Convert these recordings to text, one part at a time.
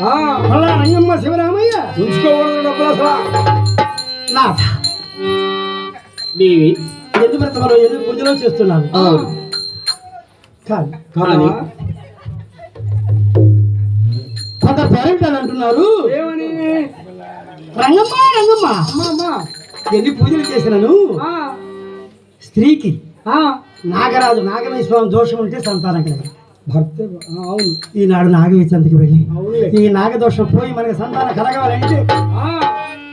మళ్ళా రంగమ్మ శివరామయ్య ఉంచుకోకూడదు డబ్బులు అసలు నాథ దేవి ఎన్ని పూజలు చేస్తున్నాను కానీ? కొంత పేరెంట్ అని అంటున్నారు. ఏమని? రంగమ్మ రంగమ్మ. అమ్మా అమ్మా. ఎన్ని పూజలు చేసినాను? స్త్రీకి. నాగరాజు నాగమేశ్వరం దోషం ఉంటే సంతానం కలిగి భర్త అవును. ఈనాడు నాగవిచంతకి వెళ్ళి. ఈ నాగదోషం పోయి మనకి సంతానం కలగాలంటే ఆ,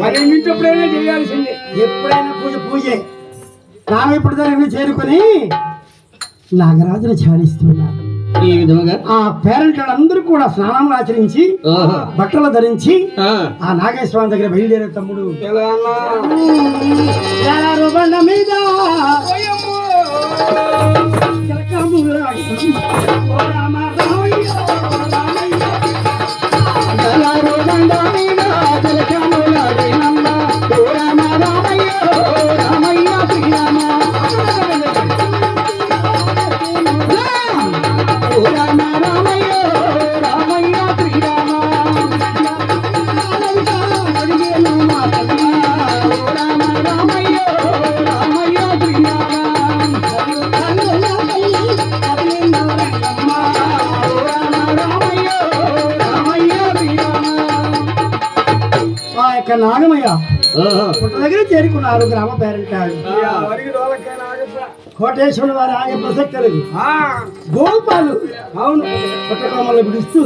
పన్నెండింటప్పుడైనా చేయాల్సిందే. ఎప్పుడైనా పూజ పూజే. రామ ఇప్పుడు దాన్ని చేరుకొని నాగరాజును ధ్యానిస్తున్నారు. ఈ విధముగా? ఆ పేరెంట్ అందరూ కూడా స్నానాలు ఆచరించి బట్టలు ధరించి ఆ, నాగేశ్వరం దగ్గర బయలుదేరే తమ్ముడు. మీద. ఓయమ్మో! నాగమయ్య పుట్ట దగ్గర చేరుకున్నారు గ్రామ పేరెంట్ ఈ వరికి డోలకైనా ఆగట్లా. కోటేశ్వరుడు వారి ఆగే ప్రసక్తి లేదు ఆ, గోపాలు అవును. పుట్టకోమలు పిలుస్తూ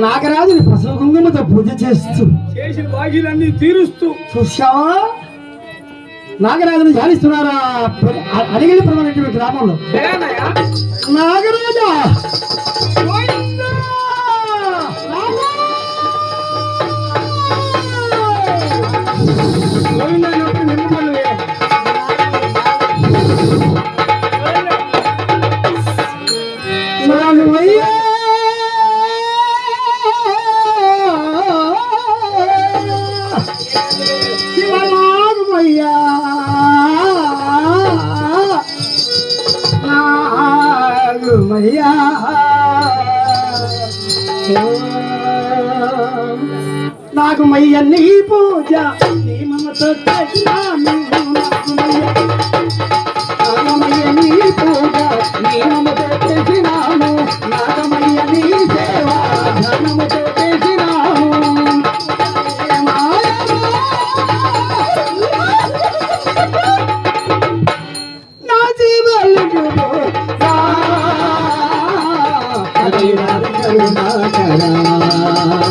నాగరాజుని పసుపు కుంకుమతో పూజ చేస్తూ చేసిన బాకీలన్నీ తీరుస్తూ. చూశావా? నాగరాజుని ధ్యానిస్తున్నారా? అడిగిన ప్రమాణటువంటి గ్రామంలో? నాగరాజా! నాగమయ్య నీ పూజ నీ మమత నాగమయ్య నీ పూజ నీ మమత చేసినాను నాగమయ్య నీ సేవ ధనముతో చేసినాను నా జీవలకు కదలిరార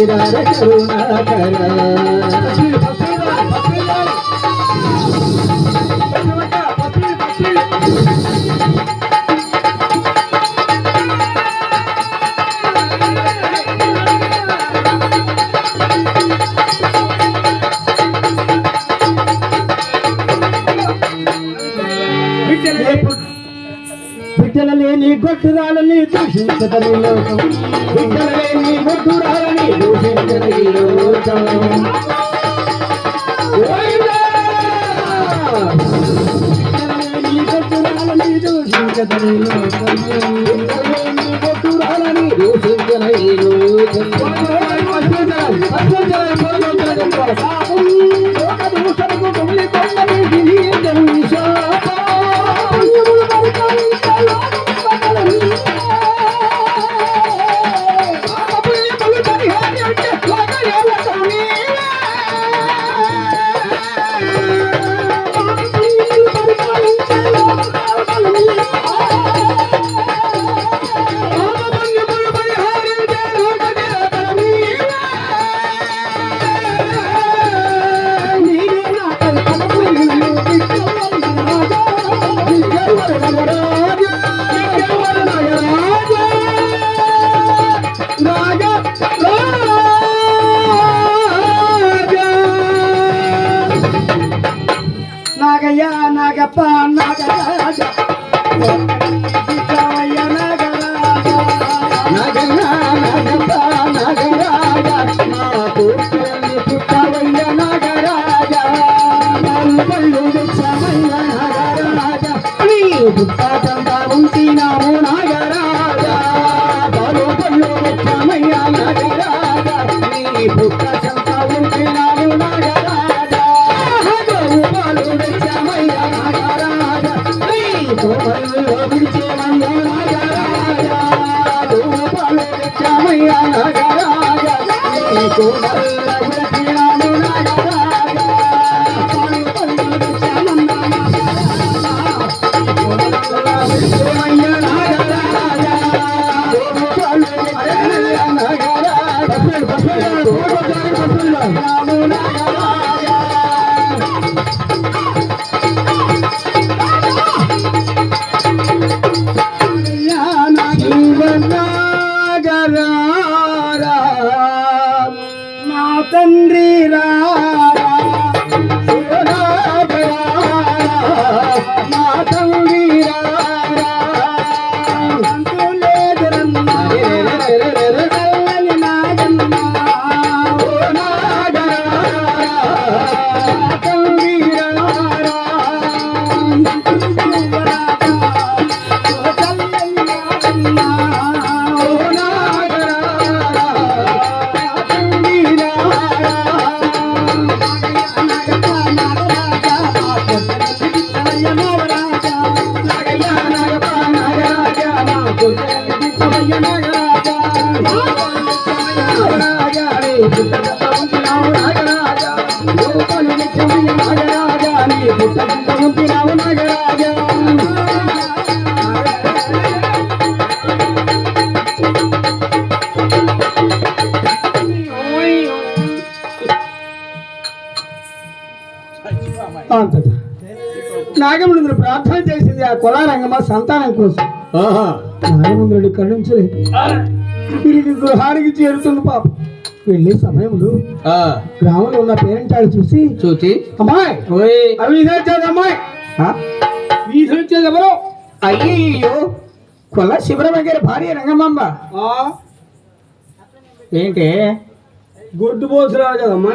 కదలిరార కరుణాకర బిడ్డల లేని గొట్టురాలని దూషించదని లోకం బిడ్డల లేని గొట్టురాలని దూషించదని లోకం 那好，小姐，哎，తండ్రి నాగముంద్రుడు ప్రార్థన చేసింది ఆ కులారంగమ్మ సంతానం కోసం. ఆహా. నాగముంద్రుడు కరుణించలేదు తిరిగి గృహానికి చేరుతుంది పాప. వెళ్ళే సమయంలో ఆ. గ్రామంలో ఉన్న పేరెంటాలు చూసి చూచి అమ్మాయి అమ్మాయి. వచ్చేది ఎవరు? అయ్యయ్యో. కొల్ల శిబిరం గారి భార్య రంగమాంబ ఏంటి? గుడ్డు పోసురావు కదమ్మా.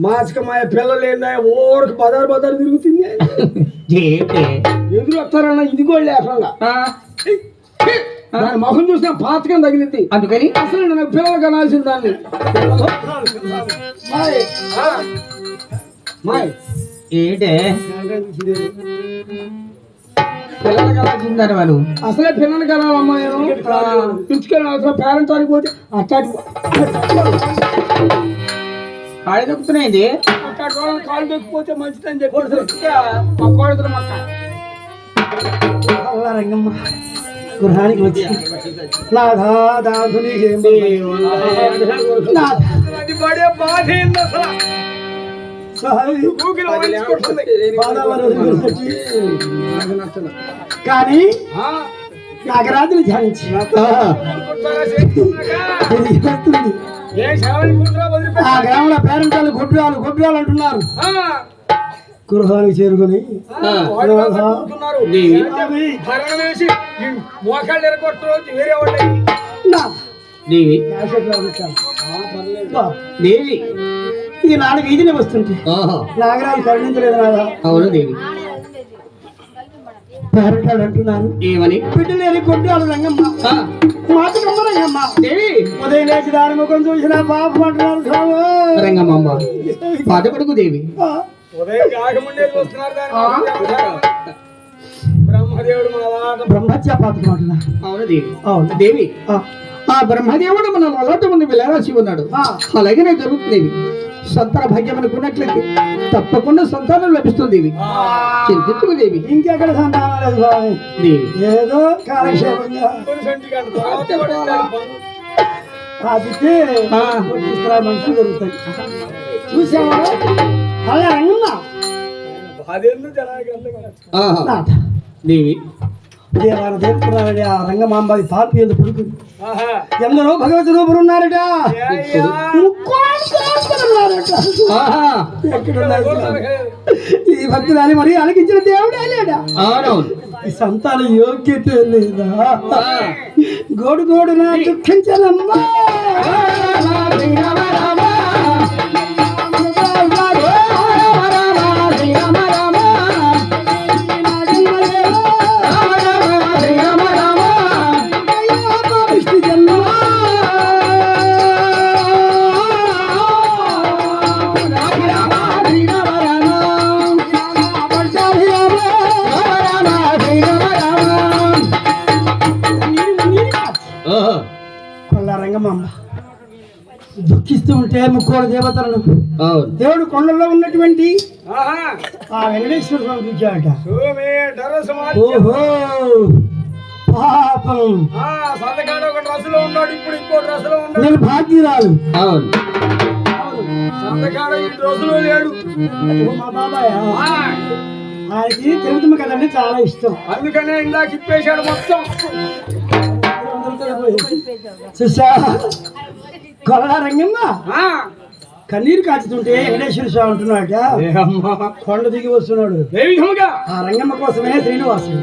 మాచకమాయ పిల్లలు ఏందా ఊరికి బదారు బదారు తిరుగుతుంది. ఎదురు వస్తారన్న ఇది కూడా లేకుండా ఆ, దాని మొహం చూసిన పాతకం తగిలింది. అందుకని? అసలు నాకు పిల్లలు కనాల్సిన దాన్ని. మాయ్. ఆ. మాయ్. ఏంటి? పిల్లలు కలాచిందని వాళ్ళు. అసలే పిల్లలు కనాలమ్మా నేను. పిచ్చుకెళ్ళి అవసరం పేరెంట్స్ ఆడిపోతే అట్టాటి కాళ్ళు దొక్కుతున్నాయింది అట్టాటి వాళ్ళని కాళ్ళు దొక్కిపోతే మంచిదని చెప్పి మా రంగమ్మ. గృహానికి వచ్చి నాథా దాధుని నాథ అది పడే బాధ ఏంది అసలు సహాయి ఊగిలో వంచుకుంటుంది. కానీ నాగరాజుని ధ్యానించి ఆ? గ్రామంలో పేరెంటాలు గొడ్రాలు గొడ్రాలు అంటున్నారు గృహానికి చేరుకొని. దేవి. ఈ నాలుగు వీధిని వస్తుంటే. నాగరాజు కరుణించలేదు నాదా? అవును దేవి పేరెంటాలు అంటున్నారు ఏమని? బిడ్డలేని గొడ్రాలు రంగమ్మ. ఆ, మాతకమ్మ రంగమ్మ దేవి. ఉదయం లేచి దాని ముఖం చూసిన పాపం అంటున్నారు స్వామి. రంగమాంబ బాధపడకు దేవి. ఆ, ఉదయం కాకముందే చూస్తున్నారు దాన్ని. బ్రహ్మదేవుడు బ్రహ్మత్య అవును దేవి అవును దేవి. ఆ, బ్రహ్మదేవుడు మన లలాట ముందు విలాసి ఉన్నాడు. ఆ. అలాగనే జరుగుతుంది సంతాన భాగ్యం అనుకున్నట్లయితే తప్పకుండా సంతానం లభిస్తుంది దేవి చింతించుకు దేవి. ఇంకెక్కడ సంతానం లేదు దేవి. ఏదో కాలక్షేపంగా. చూసావా? అలా రంగమ్మ దేవి రంగమాంబాది పాపి ఎందుకు పుడుకుంది ఆహా. ఎందరో భగవత్ రూపులు ఉన్నారట ఈ భక్తురాలి మరి అలగించిన దేవుడే లేడా ఈ సంతాన యోగ్యత లేదా గోడు గోడున దుఃఖించనమ్మా కొల్ల రంగమ్మ దుఃఖిస్తూ ఉంటే ముక్కోడు దేవతలను. అవును. దేవుడు కొండల్లో ఉన్నటువంటి ఆ వెంకటేశ్వర స్వామి చూచాడట ఓహో! పాపం. ఆ సంతకాడ ఒక డ్రెస్సులో ఉన్నాడు ఇప్పుడు ఇంకో డ్రెస్సులో ఉన్నాడు. నేను భాగ్యరాలు. మా బాబాయ్. ఆ, ఆయనకి తిరుగుతుమ్మ కదండి చాలా ఇష్టం. అందుకనే ఇందాక ఇప్పేశాడు మొత్తం. చూసా కొరడా రంగమ్మ కన్నీరు కాచుతుంటే వెంకటేశ్వర స్వామి అమ్మా. కొండ దిగి వస్తున్నాడు ఆ రంగమ్మ కోసమే శ్రీనివాసుడు